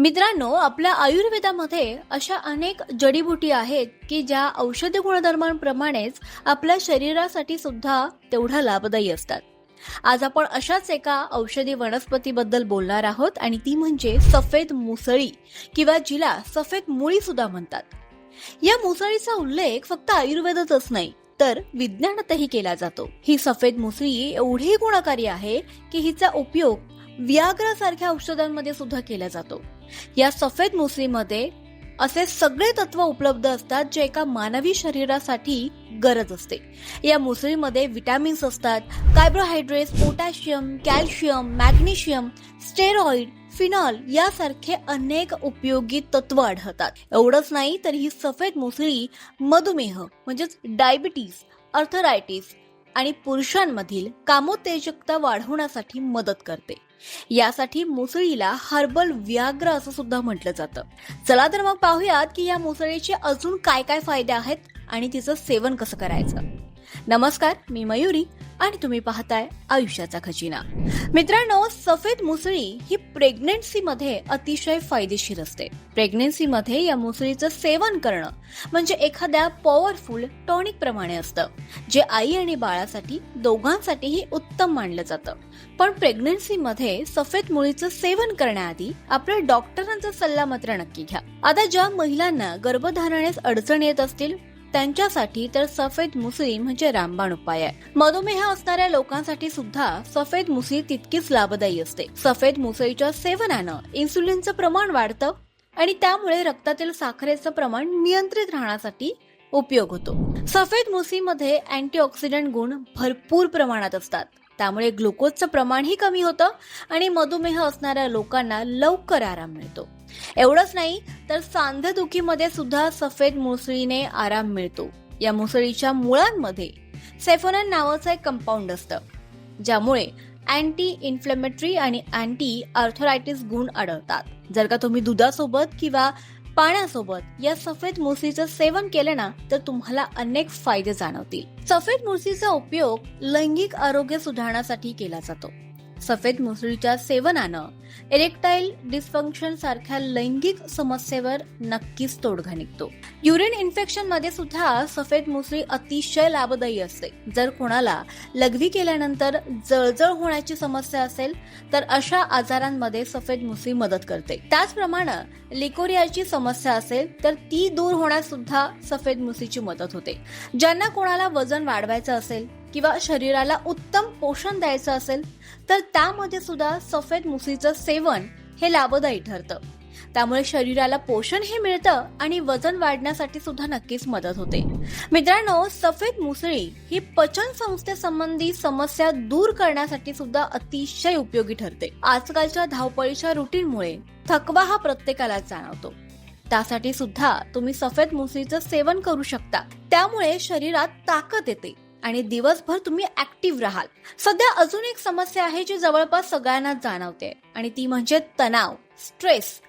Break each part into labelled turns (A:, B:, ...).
A: मित्रांनो आपल्या आयुर्वेदामध्ये अशा अनेक जडीबुटी आहेत की ज्या औषधी गुणधर्मांप्रमाणेच आपल्या शरीरासाठी सुद्धा तेवढ्या लाभदायी असतात. आज आपण अशाच एका औषधी वनस्पतीबद्दल बोलणार आहोत आणि ती म्हणजे सफेद मुसळी किंवा जिला सफेद मुळी सुद्धा म्हणतात. या मुसळीचा उल्लेख फक्त आयुर्वेदातच नाही तर विज्ञानातही केला जातो. ही सफेद मुसळी एवढी गुणकारी आहे की हिचा उपयोग व्याग्रा सारख्या औषधांमध्ये सुद्धा केला जातो. या सफेद मुसळीमध्ये असे सगळे तत्व उपलब्ध असतात जे एका मानवी शरीरासाठी गरज असते. या मुसळीमध्ये विटॅमिन्स असतात carbohydrates potassium calcium magnesium steroid phenol यासारखे अनेक उपयोगी तत्व आढळतात. एवढंच नाही तर ही सफेद मुसळी मधुमेह म्हणजेच डायबिटीस अर्थरायटिस आणि पुरुषांमधील कामोत्तेजकता वाढवण्यासाठी मदत करते. यासाठी मुसळीला हर्बल व्याग्र असं सुद्धा म्हटलं जातं. चला तर मग पाहूयात की या मुसळीचे अजून काय काय फायदे आहेत आणि तिचं सेवन कसं करायचं. नमस्कार मी मयुरी आणि तुम्ही पाहताय आयुष्याचा खजिना. मित्रांनो सफेद मुसळी ही प्रेग्नेन्सीमध्ये अतिशय फायदेशीर असते. प्रेग्नेन्सीमध्ये या मुसळीचं सेवन करणं म्हणजे एखाद्या पॉवरफुल टॉनिक प्रमाणे असतं जे आई आणि बाळासाठी दोघांसाठीही उत्तम मानलं जातं. पण प्रेग्नेन्सीमध्ये सफेद मुळीचं सेवन करण्याआधी आपल्या डॉक्टरांचा सल्ला मात्र नक्की घ्या. आता ज्या महिलांना गर्भधारणेस अडचण येत असतील त्यांच्यासाठी तर सफेद मुसळी म्हणजे रामबाण उपाय आहे. मधुमेह असणाऱ्या लोकांसाठी सुद्धा सफेद मुसळी तितकीच लाभदायी असते. सफेद मुसळीच्या सेवनानं इन्सुलिनचं प्रमाण वाढतं आणि त्यामुळे रक्तातील साखरेचं प्रमाण नियंत्रित राहण्यासाठी उपयोग होतो. सफेद मुसळीमध्ये अँटीऑक्सिडंट गुण भरपूर प्रमाणात असतात. त्यामुळे ग्लुकोजचं प्रमाणही कमी होतं आणि मधुमेह असणाऱ्या लोकांना लवकर आराम मिळतो. एवढंच नाही तर सांधेदुखीमध्ये सुद्धा सफेद मुसळीने आराम मिळतो. या मुसळीच्या मुळांमध्ये सेफोनन नावाचं एक कंपाऊंड असतं ज्यामुळे अँटी इन्फ्लेमेटरी आणि अँटी आर्थोरायटिस गुण आढळतात. जर का तुम्ही दुधासोबत किंवा पाण्यासोबत या सफेद मुसीचं सेवन केलं ना तर तुम्हाला अनेक फायदे जाणवतील. सफेद मुसीचा उपयोग लैंगिक आरोग्य सुधारण्यासाठी केला जातो. सफेद मुसळीच्या सेवनानं इरेक्टाईल डिस्फंक्शन सारख्या लैंगिक समस्येवर नक्कीच तोडगा निघतो. युरिन इन्फेक्शनमध्ये सुद्धा सफेद मुसळी अतिशय लाभदायी असते. जर कोणाला लघवी केल्यानंतर जळजळ होण्याची समस्या असेल तर अशा आजारांमध्ये सफेद मुसळी मदत करते. त्याचप्रमाणे लिकोरियाची समस्या असेल तर ती दूर होण्यास सुद्धा सफेद मुसळीची मदत होते. ज्यांना कोणाला वजन वाढवायचं असेल किंवा शरीराला उत्तम पोषण द्यायचं असेल तर त्यामध्ये सुद्धा सफेद मुसळीचं सेवन हे लाभदायी ठरतं. त्यामुळे शरीराला पोषण हे मिळतं आणि वजन वाढण्यासाठी सुद्धा नक्कीच मदत होते. मित्रांनो सफेद मुसळी ही पचन संस्थेसंबंधी समस्या दूर करण्यासाठी सुद्धा अतिशय उपयोगी ठरते. आजकालच्या धावपळीच्या रुटीनमुळे थकवा हा प्रत्येकाला जाणवतो. त्यासाठी सुद्धा तुम्ही सफेद मुसळीचं सेवन करू शकता. त्यामुळे शरीरात ताकद येते. आणि दिवसभर तुम्ही ऍक्टिव्ह राहाल. सध्या अजून एक समस्या आहे जी जवळपास सगळ्यांना जाणवते आणि ती म्हणजे तणाव स्ट्रेस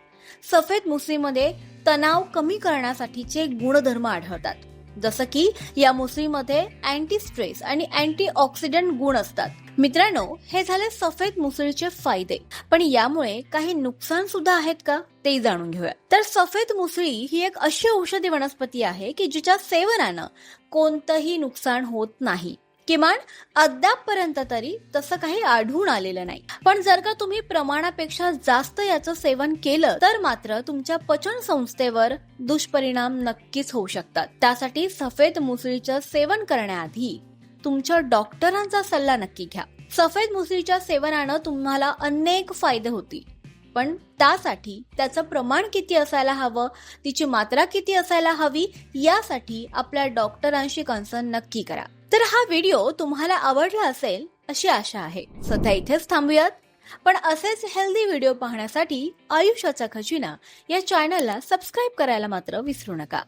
A: सफेद मुसळीमध्ये तणाव कमी करण्यासाठीचे गुणधर्म आढळतात. जसं की या मुसळीमध्ये अँटी स्ट्रेस आणि अँटी ऑक्सिडंट गुण असतात. मित्रांनो हे झाले सफेद मुसळीचे फायदे. पण यामुळे काही नुकसान सुद्धा आहेत का? ते जाणून घेऊया. तर सफेद मुसळी ही एक अशी औषधी वनस्पती आहे की जिच्या सेवनानं कोणतंही नुकसान होत नाही. किमान अद्यापपर्यंत तरी तसं काही आढळून आलेलं नाही. पण जर का तुम्ही प्रमाणापेक्षा जास्त याचं सेवन केलं तर मात्र तुमच्या पचन संस्थेवर दुष्परिणाम नक्कीच होऊ शकतात. त्यासाठी सफेद मुसळीचं सेवन करण्याआधी तुमच्या डॉक्टरांचा सल्ला नक्की घ्या. सफेद मुसळीच्या सेवनानं तुम्हाला अनेक फायदे होतील. पण त्यासाठी त्याचं प्रमाण किती असायला हवं तिची मात्रा किती असायला हवी यासाठी आपल्या डॉक्टरांशी कन्सर्न नक्की करा. तर हा व्हिडिओ तुम्हाला आवडला असेल अशी आशा आहे. सध्या इथेच थांबूयात. पण असेच हेल्दी व्हिडिओ पाहण्यासाठी आयुष्याचा खजिना या चॅनलला सबस्क्राईब करायला मात्र विसरू नका.